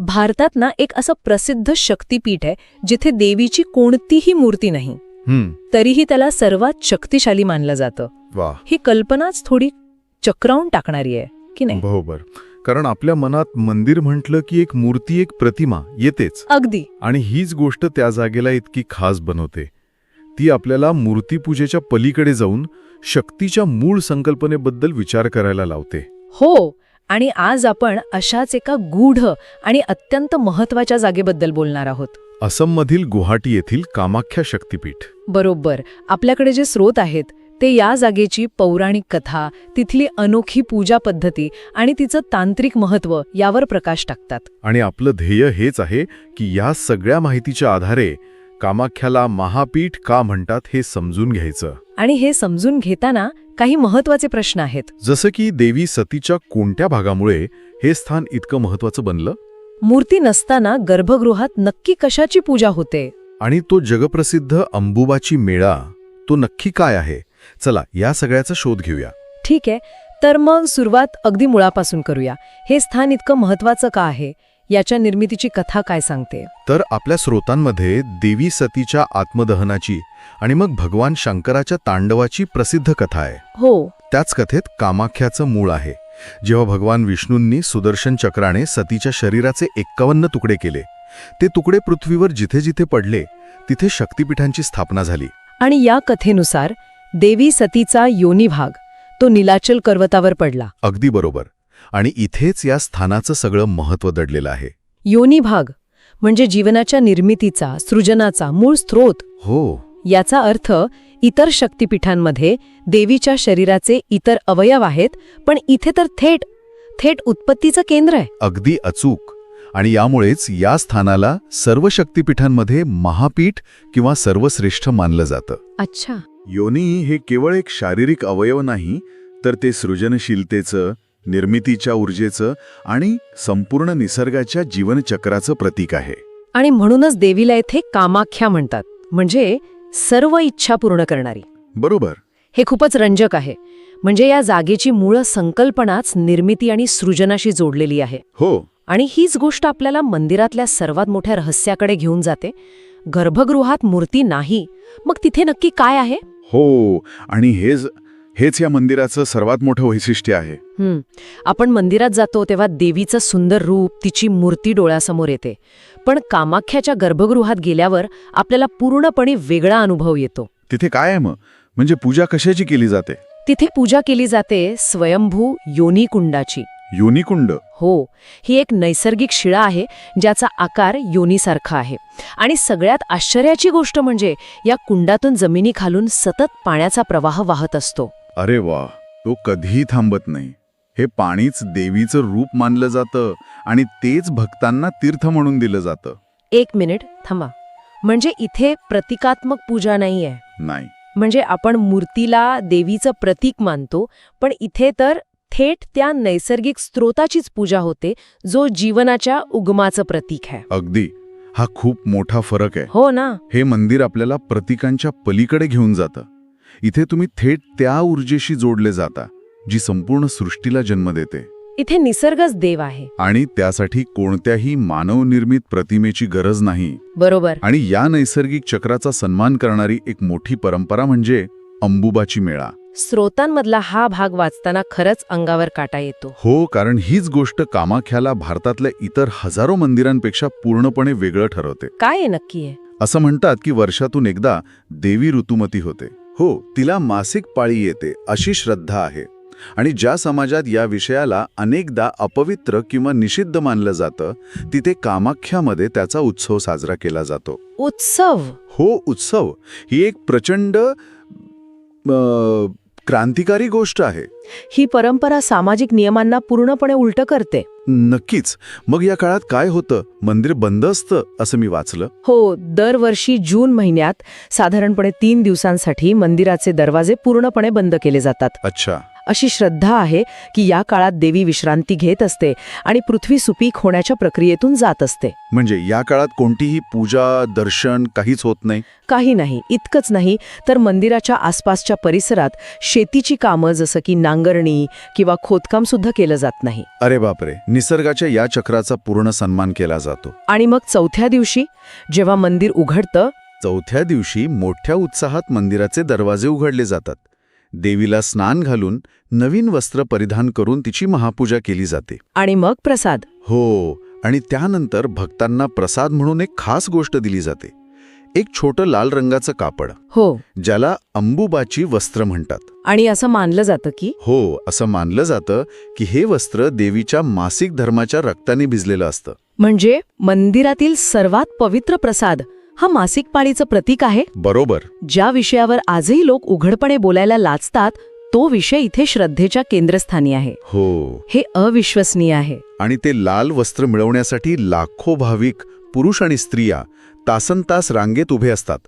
भारतात ना एक असं प्रसिद्ध शक्तिपीठ आहे जिथे देवीची कोणतीही मूर्ती नाही. तरीही त्याला सर्वात शक्तिशाली मानलं जातं. ही कल्पनाच थोडी चक्रावून टाकणारी आहे की नाही? बरोबर. कारण आपल्या मनात मंदिर म्हटलं की एक मूर्ती एक प्रतिमा येतेच. अगदी. आणि हीच गोष्ट त्या जागेला इतकी खास बनवते. ती आपल्याला मूर्तीपूजेच्या पलीकडे जाऊन शक्तीच्या मूळ संकल्पनेबद्दल विचार करायला लावते. हो आणि आज आपण अशाच एका गूढ आणि अत्यंत महत्त्वाच्या जागेबद्दल बोलणार आहोत. असममधील गुवाहाटी येथील कामाख्या शक्तिपीठ. बरोबर. आपल्याकडे जे स्रोत आहेत ते या जागेची पौराणिक कथा तिथली अनोखी पूजा पद्धती आणि तिचं तांत्रिक महत्त्व यावर प्रकाश टाकतात. आणि आपलं ध्येय हेच आहे की या सगळ्या माहितीच्या आधारे कामाख्याला महापीठ का म्हणतात हे समजून घ्यायचं. आणि हे समजून घेताना काही महत्त्वाचे प्रश्न आहेत. जसं की देवी सतीच्या कोणत्या भागामुळे हे स्थान इतकं महत्वाचं बनलं? मूर्ती नसताना गर्भगृहात नक्की कशाची पूजा होते? आणि तो जगप्रसिद्ध अंबुबाची मेळा तो नक्की काय आहे? चला या सगळ्याचा शोध घेऊया. ठीक आहे तर मग सुरुवात अगदी मुळापासून करूया. हे स्थान इतकं महत्वाचं का आहे? याच्या निर्मितीची कथा काय सांगते? तर आपल्या स्रोतांमध्ये देवी सतीच्या आत्मदहनाची आणि मग भगवान शंकराच्या तांडवाची प्रसिद्ध कथा आहे. हो. त्याच कथेत कामाख्याचं मूळ आहे. जेव्हा भगवान विष्णूंनी सुदर्शन चक्राने सतीच्या शरीराचे एक्कावन्न तुकडे केले ते तुकडे पृथ्वीवर जिथे जिथे पडले तिथे शक्तिपीठांची स्थापना झाली. आणि या कथेनुसार देवी सतीचा योनी भाग तो निलाचल पर्वतावर पडला. अगदी बरोबर. आणि इथेच या स्थानाचं सगळं महत्त्व दडलेलं आहे. योनी भाग म्हणजे जीवनाच्या निर्मितीचा सृजनाचा मूळ स्रोत. हो. याचा अर्थ इतर शक्तिपीठांमध्ये देवीच्या शरीराचे इतर अवयव आहेत पण इथे तर थेट थेट उत्पत्तीचं केंद्र आहे. अगदी अचूक. आणि यामुळेच या स्थानाला सर्व शक्तिपीठांमध्ये महापीठ किंवा सर्वश्रेष्ठ मानलं जातं. अच्छा. योनी हे केवळ एक शारीरिक अवयव नाही तर ते सृजनशीलतेचं निर्मितीच्या ऊर्जेचं आणि संपूर्ण निसर्गाच्या जीवनचक्राचं प्रतीक आहे. आणि म्हणूनच देवीला येथे कामाख्या म्हणतात. म्हणजे सर्व इच्छा पूर्ण करणारी. बरोबर. हे खूपच रंजक आहे. म्हणजे या जागेची मूळ संकल्पनाच निर्मिती आणि सृजनाशी जोडलेली आहे. हो. आणि हीच गोष्ट आपल्याला मंदिरातल्या सर्वात मोठ्या रहस्याकडे घेऊन जाते. गर्भगृहात मूर्ती नाही. मग तिथे नक्की काय आहे? हो. आणि हेच हेच या मंदिराचं सर्वात मोठं वैशिष्ट्य आहे. आपण मंदिरात जातो तेव्हा देवीचं सुंदर रूप तिची मूर्ती डोळ्यासमोर येते. पण कामाख्याच्या गर्भगृहात गेल्यावर आपल्याला पूर्णपणे वेगळा अनुभव येतो. तिथे काय आहे मग? म्हणजे पूजा कशाची केली जाते? तिथे पूजा केली जाते स्वयंभू योनी कुंडाची योनिकुंड? हो. ही एक नैसर्गिक शिळा आहे ज्याचा आकार योनीसारखा आहे. आणि सगळ्यात आश्चर्याची गोष्ट म्हणजे या कुंडातून जमिनीखालून सतत पाण्याचा प्रवाह वाहत असतो. अरे वा तो कधीही थांबत नाही. हे पाणीच देवीचं रूप मानलं जातं आणि तेच भक्तांना तीर्थ म्हणून दिलं जातं. एक मिनिट थांबा. म्हणजे इथे प्रतिकात्मक पूजा नाहीये. नाही. म्हणजे आपण मूर्तीला देवीचं प्रतीक मानतो पण इथे तर थेट त्या नैसर्गिक स्त्रोताचीच पूजा होते जो जीवनाच्या उगमाचं प्रतीक आहे. अगदी. हा खूप मोठा फरक आहे. हो ना. हे मंदिर आपल्याला प्रतीकांच्या पलीकडे घेऊन जातं. इथे तुम्ही थेट त्या ऊर्जेशी जोडले जाता जी संपूर्ण सृष्टीला जन्म देते. इथे निसर्गच देव आहे. आणि त्यासाठी कोणत्याही मानवनिर्मित प्रतिमेची गरज नाही. बरोबर. आणि या नैसर्गिक चक्राचा सन्मान करणारी एक मोठी परंपरा म्हणजे अंबुबाची मेळा. स्रोतांमधला हा भाग वाचताना खरंच अंगावर काटा येतो. हो कारण हीच गोष्ट कामाख्याला भारतातल्या इतर हजारो मंदिरांपेक्षा पूर्णपणे वेगळं ठरवते. काय आहे नक्की आहे असं म्हणतात की वर्षातून एकदा देवी ऋतुमती होते. हो तिला मासिक पाळी येते अशी श्रद्धा आहे. आणि ज्या समाजात या विषयाला अनेकदा अपवित्र किंवा निषिद्ध मानलं जातं तिथे कामाख्यामध्ये त्याचा उत्सव साजरा केला जातो. उत्सव? हो उत्सव. ही एक प्रचंड क्रांतिकारी गोष्ट आहे. ही परंपरा सामाजिक नियमांना पूर्णपणे उलट करते. नक्कीच. मग या काळात काय होतं? मंदिर बंद असतं असं मी वाचलं. हो दरवर्षी जून महिन्यात साधारणपणे तीन दिवसांसाठी मंदिराचे दरवाजे पूर्णपणे बंद केले जातात. अच्छा. अशी श्रद्धा आहे की या काळात देवी विश्रांती घेत असते आणि पृथ्वी सुपीक होण्याच्या प्रक्रियेतून जात असते. म्हणजे या काळात कोणतीही पूजा दर्शन काहीच होत नाही? काही नाही इतकंच नाही तर मंदिराच्या आसपासच्या परिसरात शेतीची कामं जसं की नांगरणी किंवा खोदकाम सुद्धा केलं जात नाही. अरे बापरे निसर्गाच्या या चक्राचा पूर्ण सन्मान केला जातो. आणि मग चौथ्या दिवशी जेव्हा मंदिर उघडतं चौथ्या दिवशी मोठ्या उत्साहात मंदिराचे दरवाजे उघडले जातात. देवीला स्नान घालून नवीन वस्त्र परिधान करून तिची महापूजा केली जाते. आणि मग प्रसाद. हो आणि त्यानंतर भक्तांना प्रसाद म्हणून एक खास गोष्ट दिली जाते. एक छोटं लाल रंगाचं कापड. हो. ज्याला अंबुबाची वस्त्र म्हणतात. आणि असं मानलं जातं की? हो असं मानलं जातं की हे वस्त्र देवीच्या मासिक धर्माच्या रक्ताने भिजलेलं असतं. म्हणजे मंदिरातील सर्वात पवित्र प्रसाद हा मासिक पाळीचं प्रतीक आहे? बरोबर. ज्या विषयावर आजही लोक उघडपणे बोलायला लाजतात तो विषय इथे श्रद्धेच्या केंद्रस्थानी आहे. हो. हे अविश्वसनीय आहे. आणि ते लाल वस्त्र मिळवण्यासाठी लाखो भाविक पुरुष आणि स्त्रिया तासन तास रांगेत उभे असतात.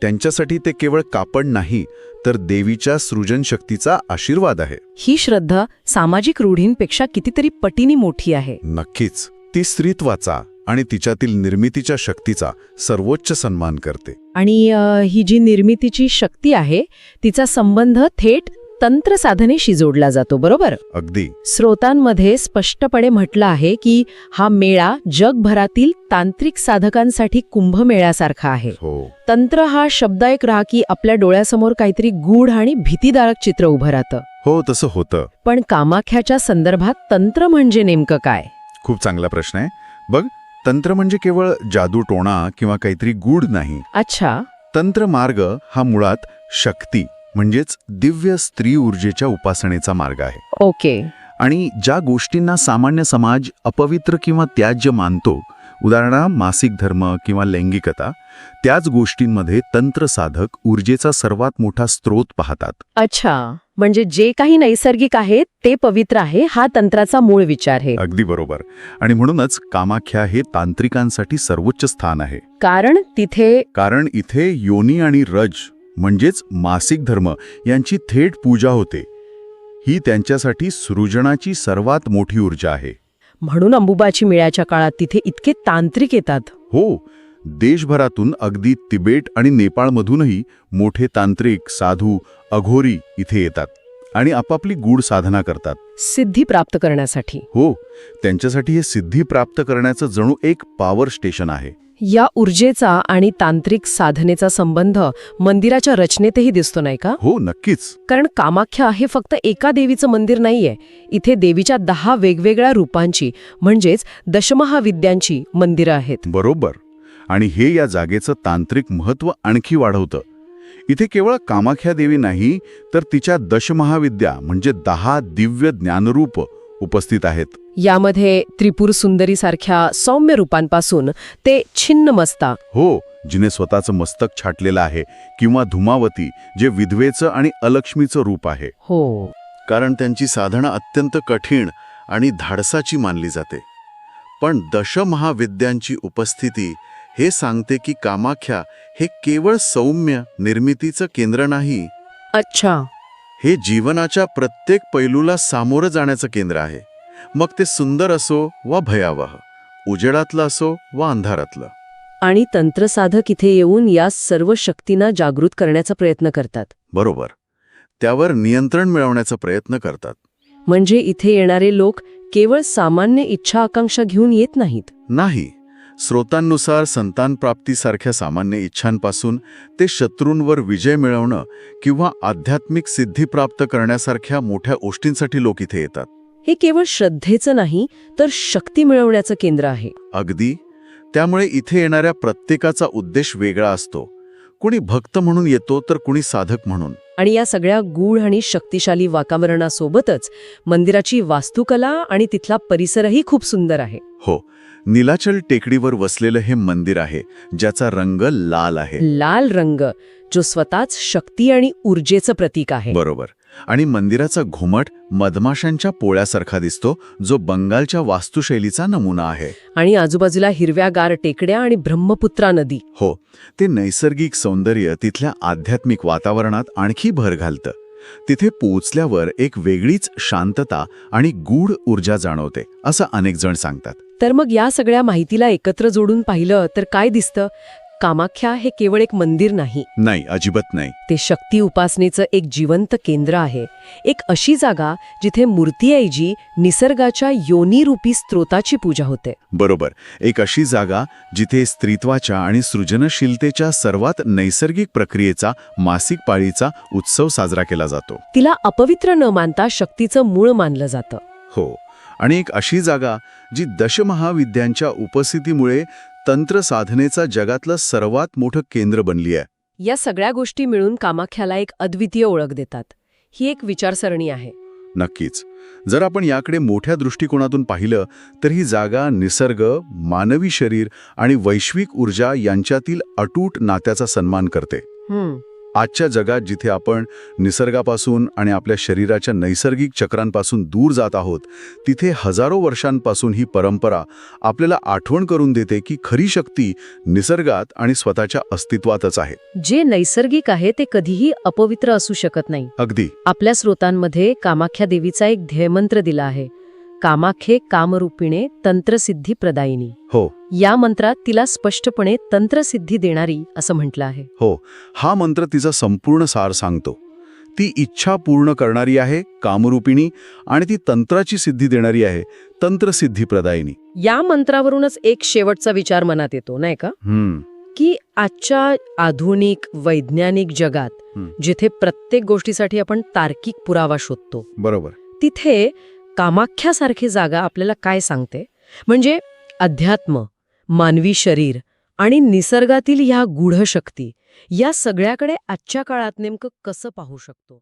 त्यांच्यासाठी ते केवळ कापड नाही तर देवीच्या सृजन शक्तीचा आशीर्वाद आहे. ही श्रद्धा सामाजिक रूढींपेक्षा कितीतरी पटीनी मोठी आहे. नक्कीच. ती स्त्रीत्वाचा आणि तिच्यातील निर्मितीच्या शक्तीचा सर्वोच्च सन्मान करते. आणि ही जी निर्मितीची शक्ती आहे तिचा संबंध थेट तंत्र साधनेशी जोडला जातो बरोबर? अगदी. स्रोतांमध्ये स्पष्टपणे म्हटलं आहे की हा मेळा जगभरातील तांत्रिक साधकांसाठी कुंभमेळ्यासारखा आहे. हो. तंत्र हा शब्द एक राहा की आपल्या डोळ्यासमोर काहीतरी गूढ आणि भीतीदारक चित्र उभं राहतं. हो तसं होतं. पण कामाख्याच्या संदर्भात तंत्र म्हणजे नेमकं काय? खूप चांगला प्रश्न आहे. बघ तंत्र म्हणजे केवळ जादू टोणा किंवा काहीतरी गूढ नाही. अच्छा. तंत्र मार्ग हा मुळात शक्ती म्हणजेच दिव्य स्त्री ऊर्जेच्या उपासनेचा मार्ग आहे. ओके. आणि ज्या गोष्टींना सामान्य समाज अपवित्र किंवा त्याज्य मानतो उदाहरणा मासिक धर्म किंवा लैंगिकता त्याच गोष्टींमध्ये तंत्र साधक ऊर्जेचा सर्वात मोठा स्रोत पाहतात. अच्छा. म्हणजे जे काही नैसर्गिक आहे ते पवित्र आहे हा तंत्राचा मूळ विचार आहे. अगदी बरोबर. आणि म्हणूनच कामाख्या हे तांत्रिकांसाठी सर्वोच्च स्थान आहे. कारण तिथे कारण इथे योनी आणि रज म्हणजेच मासिक धर्म यांची थेट पूजा होते. ही त्यांच्यासाठी सृजनाची सर्वात मोठी ऊर्जा आहे. म्हणून अंबुबाची मेळ्याच्या काळात तिथे इतके तांत्रिक येतात. हो देशभरातून अगदी तिबेट आणि नेपाळमधूनही मोठे तांत्रिक साधू अघोरी इथे येतात आणि आपापली गूढ साधना करतात. सिद्धी प्राप्त करण्यासाठी. हो त्यांच्यासाठी हे सिद्धी प्राप्त करण्याचं जणू एक पॉवर स्टेशन आहे. या ऊर्जेचा आणि तांत्रिक साधनेचा संबंध मंदिराच्या रचनेतही दिसतो नाही का? हो नक्कीच. कारण कामाख्या हे फक्त एका देवीचं मंदिर नाहीये. इथे देवीच्या दहा वेगवेगळ्या रूपांची म्हणजेच दशमहाविद्यांची मंदिरं आहेत. बरोबर. आणि हे या जागेचं तांत्रिक महत्त्व आणखी वाढवतं. इथे केवळ कामाख्या देवी नाही तर तिच्या दशमहाविद्या म्हणजे दहा दिव्य ज्ञानरूप उपस्थित आहेत. यामध्ये त्रिपुर सुंदरी सारख्या सौम्य रूपांपासून ते छिन्न मस्ता. हो जिने स्वतःचं मस्तक छाटलेलं आहे किंवा धुमावती जे विधवेचं आणि अलक्ष्मीचं रूप आहे. हो. कारण त्यांची साधना अत्यंत कठीण आणि धाडसाची मानली जाते. पण दशमहाविद्यांची उपस्थिती हे सांगते की कामाख्या हे केवळ सौम्य निर्मितीचं केंद्र नाही. अच्छा. हे जीवनाच्या प्रत्येक पैलूला सामोरं जाण्याचं केंद्र आहे. मग ते सुंदर असो वा भयावह उजेडातलं असो वा अंधारातलं. आणि तंत्रसाधक इथे येऊन या सर्व शक्तींना जागृत करण्याचा प्रयत्न करतात. बरोबर. त्यावर नियंत्रण मिळवण्याचा प्रयत्न करतात. म्हणजे इथे येणारे लोक केवळ सामान्य इच्छा आकांक्षा घेऊन येत नाहीत? नाही. स्रोतांनुसार संतानप्राप्तीसारख्या सामान्य इच्छांपासून ते शत्रूंवर विजय मिळवणं किंवा आध्यात्मिक सिद्धी प्राप्त करण्यासारख्या मोठ्या गोष्टींसाठी लोक इथे येतात. हे केवळ श्रद्धेचं नाही तर शक्ती मिळवण्याचं केंद्र आहे. अगदी. त्यामुळे इथे येणाऱ्या प्रत्येकाचा उद्देश वेगळा असतो. कुणी भक्त म्हणून येतो तर कुणी साधक म्हणून. आणि या सगळ्या गूढ आणि शक्तिशाली वातावरणासोबतच मंदिराची वास्तुकला आणि तिथला परिसरही खूप सुंदर आहे. हो नीलाचल टेकडीवर वसलेलं हे मंदिर आहे ज्याचा रंग लाल आहे. लाल रंग जो स्वतःच शक्ती आणि ऊर्जेचं प्रतीक आहे. बरोबर. आणि मंदिराचा घुमट मधमाशांच्या पोळ्यासारखा दिसतो जो बंगालच्या वास्तुशैलीचा नमुना आहे. आणि आजूबाजूला हिरव्यागार टेकड्या आणि ब्रह्मपुत्रा नदी. हो ते नैसर्गिक सौंदर्य तिथल्या आध्यात्मिक वातावरणात आणखी भर घालतं. तिथे पोचल्यावर एक वेगळीच शांतता आणि गूढ ऊर्जा जाणवते असं अनेक जण सांगतात. तर मग या सगळ्या माहितीला एकत्र जोडून पाहिलं तर काय दिसतं? कामाख्या हे केवळ एक मंदिर नाही. नाही अजिबात नाही. ते शक्ती उपासनेचं एक जिवंत केंद्र आहे. एक अशी जागा जिथे मूर्तीऐवजी निसर्गाच्या योनीरूपी स्त्रोताची पूजा होते. बरोबर. एक अशी जागा जिथे स्त्रीत्वाच्या आणि सृजनशीलतेच्या सर्वात नैसर्गिक प्रक्रियेचा मासिक पाळीचा उत्सव साजरा केला जातो. तिला अपवित्र न मानता शक्तीचं मूळ मानलं जातं. हो. आणि एक अशी जागा जी दशमहाविद्यांच्या उपस्थितीमुळे तंत्र साधनेचा जगातलं सर्वात मोठं केंद्र बनली आहे. या सगळ्या गोष्टी मिळून कामाख्याला एक अद्वितीय ओळख देतात. ही एक विचारसरणी आहे. नक्कीच. जर आपण याकडे मोठ्या दृष्टिकोनातून पाहिलं तर ही जागा निसर्ग मानवी शरीर आणि वैश्विक ऊर्जा यांच्यातील अटूट नात्याचा सन्मान करते. आजच्या जगात जिथे आपण निसर्गापासून आणि आपल्या शरीराच्या नैसर्गिक चक्रांपासून दूर जात आहोत तिथे हजारो वर्षांपासून ही परंपरा आपल्याला आठवण करून देते की खरी शक्ती निसर्गात आणि स्वतःच्या अस्तित्वातच आहे. जे नैसर्गिक आहे ते कधीही अपवित्र असू शकत नाही. अगदी. आपल्या स्रोतांमध्ये कामाख्या देवीचा एक ध्येयमंत्र दिला आहे. कामाखे कामरूपिणे तंत्रसिद्धी प्रदायिनी. हो. या मंत्रात तिला स्पष्टपणे तंत्रसिद्धी देणारी असं म्हटलं आहे. हो हा मंत्र तिचा संपूर्ण सार सांगतो. ती इच्छा पूर्ण करणारी आहे कामरूपिणी आणि ती तंत्राची सिद्धी देणारी आहे तंत्रसिद्धी प्रदायिनी. या मंत्रावरूनच एक शेवटचा विचार मनात येतो नाही का? की आजच्या आधुनिक वैज्ञानिक जगात. जिथे प्रत्येक गोष्टीसाठी आपण तार्किक पुरावा शोधतो बरोबर. तिथे कामाख्यासारखी जागा आपल्याला काय सांगते? म्हणजे अध्यात्म मानवी शरीर आणि निसर्गातील ह्या गूढ शक्ती या सगळ्याकडे आजच्या काळात नेमकं कसं पाहू शकतो?